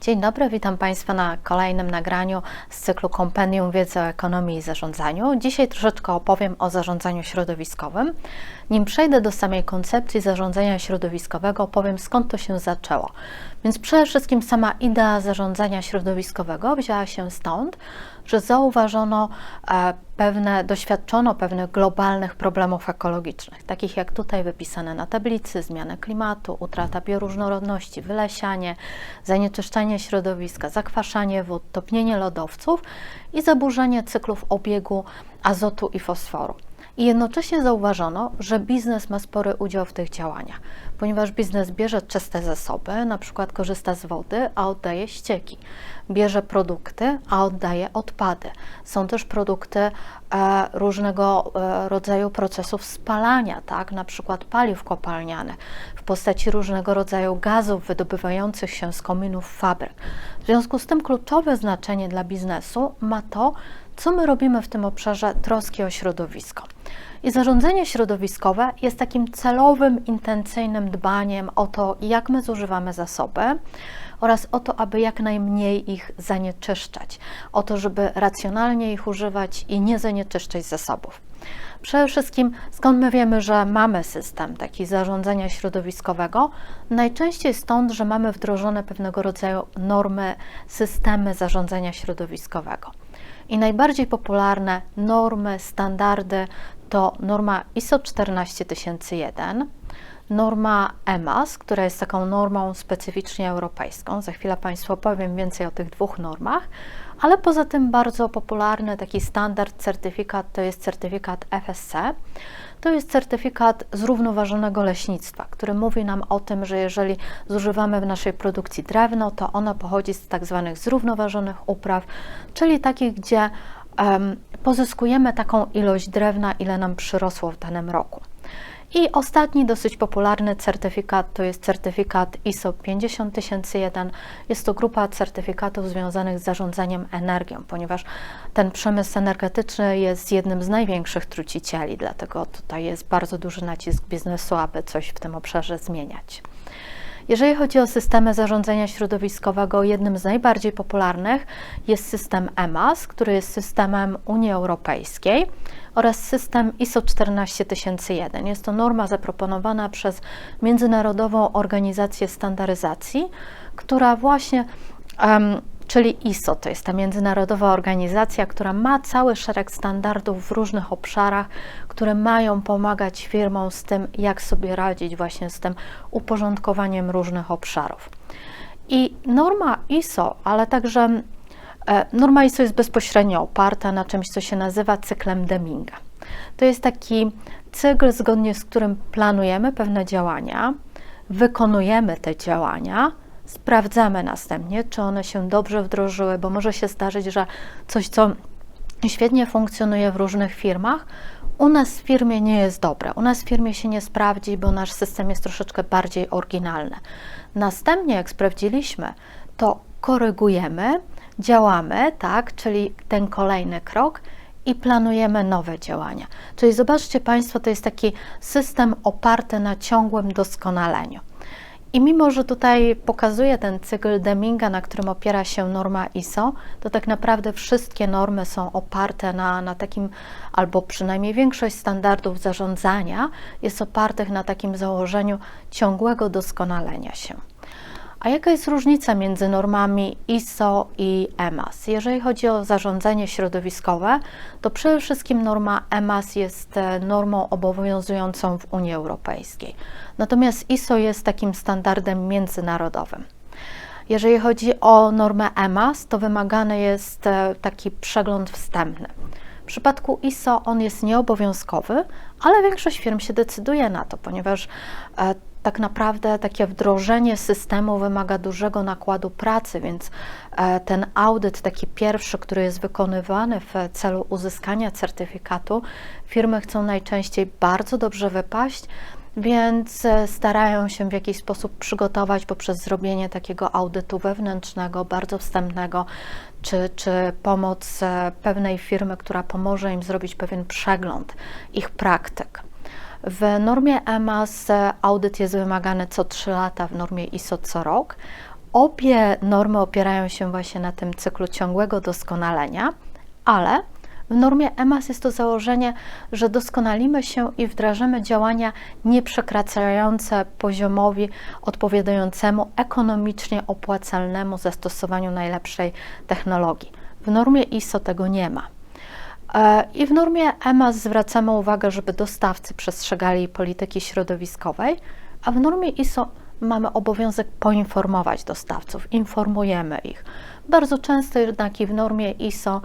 Dzień dobry, witam Państwa na kolejnym nagraniu z cyklu Kompendium Wiedzy o Ekonomii i Zarządzaniu. Dzisiaj troszeczkę opowiem o zarządzaniu środowiskowym. Nim przejdę do samej koncepcji zarządzania środowiskowego, powiem skąd to się zaczęło. Więc przede wszystkim sama idea zarządzania środowiskowego wzięła się stąd, że zauważono e, pewne, doświadczono pewnych globalnych problemów ekologicznych, takich jak tutaj wypisane na tablicy: zmiany klimatu, utrata bioróżnorodności, wylesianie, zanieczyszczenie środowiska, zakwaszanie wód, topnienie lodowców i zaburzenie cyklów obiegu azotu i fosforu. I jednocześnie zauważono, że biznes ma spory udział w tych działaniach, ponieważ biznes bierze czyste zasoby, na przykład korzysta z wody, a oddaje ścieki, bierze produkty, a oddaje odpady. Są też produkty e, różnego e, rodzaju procesów spalania, tak, na przykład paliw kopalnianych w postaci różnego rodzaju gazów wydobywających się z kominów fabryk. W związku z tym kluczowe znaczenie dla biznesu ma to, co my robimy w tym obszarze troski o środowisko. I zarządzanie środowiskowe jest takim celowym, intencyjnym dbaniem o to, jak my zużywamy zasoby oraz o to, aby jak najmniej ich zanieczyszczać, o to, żeby racjonalnie ich używać i nie zanieczyszczać zasobów. Przede wszystkim, skąd my wiemy, że mamy system taki zarządzania środowiskowego? Najczęściej stąd, że mamy wdrożone pewnego rodzaju normy, systemy zarządzania środowiskowego. I najbardziej popularne normy, standardy to norma ISO 14001, norma EMAS, która jest taką normą specyficznie europejską. Za chwilę Państwu opowiem więcej o tych dwóch normach, ale poza tym bardzo popularny taki standard, certyfikat to jest certyfikat FSC. To jest certyfikat zrównoważonego leśnictwa, który mówi nam o tym, że jeżeli zużywamy w naszej produkcji drewno, to ono pochodzi z tak zwanych zrównoważonych upraw, czyli takich, gdzie pozyskujemy taką ilość drewna, ile nam przyrosło w danym roku. I ostatni dosyć popularny certyfikat to jest certyfikat ISO 50001. Jest to grupa certyfikatów związanych z zarządzaniem energią, ponieważ ten przemysł energetyczny jest jednym z największych trucicieli, dlatego tutaj jest bardzo duży nacisk biznesu, aby coś w tym obszarze zmieniać. Jeżeli chodzi o systemy zarządzania środowiskowego, jednym z najbardziej popularnych jest system EMAS, który jest systemem Unii Europejskiej oraz system ISO 14001. Jest to norma zaproponowana przez Międzynarodową Organizację Standaryzacji, która właśnie um, czyli ISO, to jest ta międzynarodowa organizacja, która ma cały szereg standardów w różnych obszarach, które mają pomagać firmom z tym, jak sobie radzić właśnie z tym uporządkowaniem różnych obszarów. I norma ISO, ale także e, norma ISO jest bezpośrednio oparta na czymś, co się nazywa cyklem Deminga. To jest taki cykl, zgodnie z którym planujemy pewne działania, wykonujemy te działania, sprawdzamy następnie, czy one się dobrze wdrożyły, bo może się zdarzyć, że coś, co świetnie funkcjonuje w różnych firmach, u nas w firmie nie jest dobre, u nas w firmie się nie sprawdzi, bo nasz system jest troszeczkę bardziej oryginalny. Następnie, jak sprawdziliśmy, to korygujemy, działamy, tak, czyli ten kolejny krok i planujemy nowe działania. Czyli zobaczcie Państwo, to jest taki system oparty na ciągłym doskonaleniu. I mimo, że tutaj pokazuje ten cykl Deminga, na którym opiera się norma ISO, to tak naprawdę wszystkie normy są oparte na, na takim, albo przynajmniej większość standardów zarządzania jest opartych na takim założeniu ciągłego doskonalenia się. A jaka jest różnica między normami ISO i EMAS? Jeżeli chodzi o zarządzanie środowiskowe, to przede wszystkim norma EMAS jest e, normą obowiązującą w Unii Europejskiej. Natomiast ISO jest takim standardem międzynarodowym. Jeżeli chodzi o normę EMAS, to wymagany jest e, taki przegląd wstępny. W przypadku ISO on jest nieobowiązkowy, ale większość firm się decyduje na to, ponieważ e, tak naprawdę takie wdrożenie systemu wymaga dużego nakładu pracy, więc e, ten audyt, taki pierwszy, który jest wykonywany w celu uzyskania certyfikatu, firmy chcą najczęściej bardzo dobrze wypaść, więc e, starają się w jakiś sposób przygotować poprzez zrobienie takiego audytu wewnętrznego, bardzo wstępnego, czy, czy pomoc e, pewnej firmy, która pomoże im zrobić pewien przegląd ich praktyk. W normie EMAS audyt jest wymagany co 3 lata, w normie ISO co rok. Obie normy opierają się właśnie na tym cyklu ciągłego doskonalenia, ale w normie EMAS jest to założenie, że doskonalimy się i wdrażamy działania nie przekraczające poziomowi odpowiadającemu ekonomicznie opłacalnemu zastosowaniu najlepszej technologii. W normie ISO tego nie ma. E, I w normie EMAS zwracamy uwagę, żeby dostawcy przestrzegali polityki środowiskowej, a w normie ISO mamy obowiązek poinformować dostawców, informujemy ich. Bardzo często jednak i w normie ISO,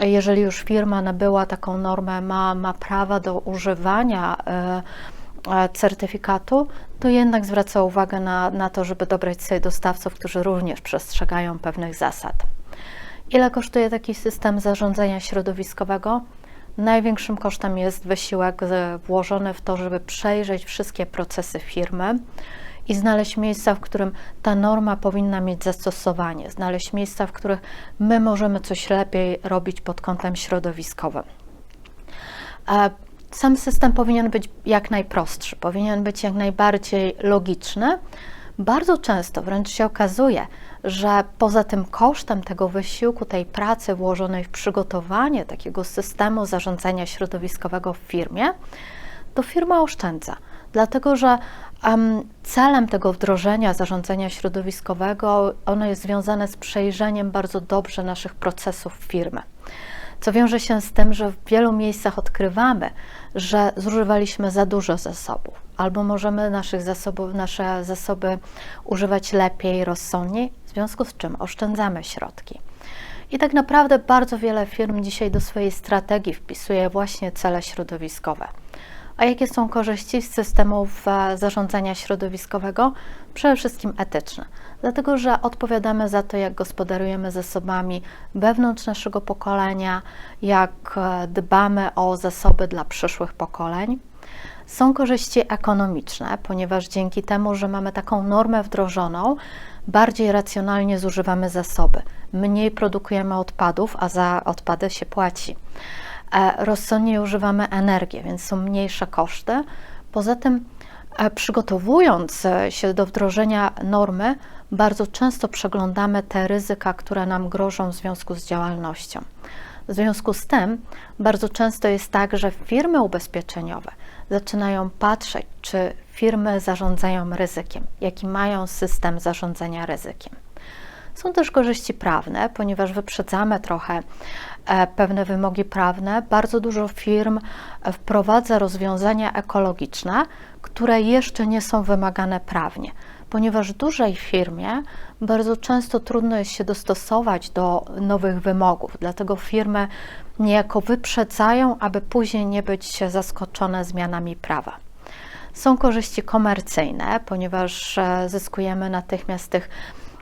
jeżeli już firma nabyła taką normę, ma, ma prawa do używania e, e, certyfikatu, to jednak zwraca uwagę na, na to, żeby dobrać sobie dostawców, którzy również przestrzegają pewnych zasad. Ile kosztuje taki system zarządzania środowiskowego? Największym kosztem jest wysiłek włożony w to, żeby przejrzeć wszystkie procesy firmy i znaleźć miejsca, w którym ta norma powinna mieć zastosowanie, znaleźć miejsca, w których my możemy coś lepiej robić pod kątem środowiskowym. Sam system powinien być jak najprostszy, powinien być jak najbardziej logiczny. Bardzo często wręcz się okazuje, że poza tym kosztem tego wysiłku, tej pracy włożonej w przygotowanie takiego systemu zarządzania środowiskowego w firmie, to firma oszczędza, dlatego że celem tego wdrożenia zarządzania środowiskowego ono jest związane z przejrzeniem bardzo dobrze naszych procesów firmy co wiąże się z tym, że w wielu miejscach odkrywamy, że zużywaliśmy za dużo zasobów, albo możemy naszych zasobów, nasze zasoby używać lepiej, rozsądniej, w związku z czym oszczędzamy środki. I tak naprawdę bardzo wiele firm dzisiaj do swojej strategii wpisuje właśnie cele środowiskowe. A jakie są korzyści z systemów e, zarządzania środowiskowego? Przede wszystkim etyczne, dlatego że odpowiadamy za to, jak gospodarujemy zasobami wewnątrz naszego pokolenia, jak e, dbamy o zasoby dla przyszłych pokoleń. Są korzyści ekonomiczne, ponieważ dzięki temu, że mamy taką normę wdrożoną, bardziej racjonalnie zużywamy zasoby, mniej produkujemy odpadów, a za odpady się płaci. E, rozsądniej używamy energii, więc są mniejsze koszty. Poza tym, e, przygotowując się do wdrożenia normy, bardzo często przeglądamy te ryzyka, które nam grożą w związku z działalnością. W związku z tym, bardzo często jest tak, że firmy ubezpieczeniowe zaczynają patrzeć, czy firmy zarządzają ryzykiem, jaki mają system zarządzania ryzykiem. Są też korzyści prawne, ponieważ wyprzedzamy trochę e, pewne wymogi prawne. Bardzo dużo firm e, wprowadza rozwiązania ekologiczne, które jeszcze nie są wymagane prawnie, ponieważ dużej firmie bardzo często trudno jest się dostosować do nowych wymogów, dlatego firmy niejako wyprzedzają, aby później nie być zaskoczone zmianami prawa. Są korzyści komercyjne, ponieważ e, zyskujemy natychmiast tych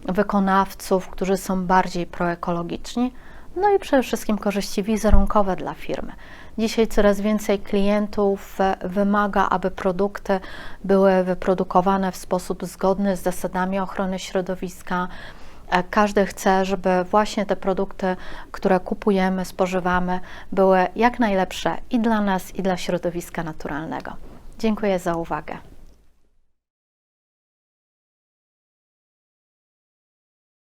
wykonawców, którzy są bardziej proekologiczni, no i przede wszystkim korzyści wizerunkowe dla firmy. Dzisiaj coraz więcej klientów e, wymaga, aby produkty były wyprodukowane w sposób zgodny z zasadami ochrony środowiska. E, każdy chce, żeby właśnie te produkty, które kupujemy, spożywamy, były jak najlepsze i dla nas, i dla środowiska naturalnego. Dziękuję za uwagę.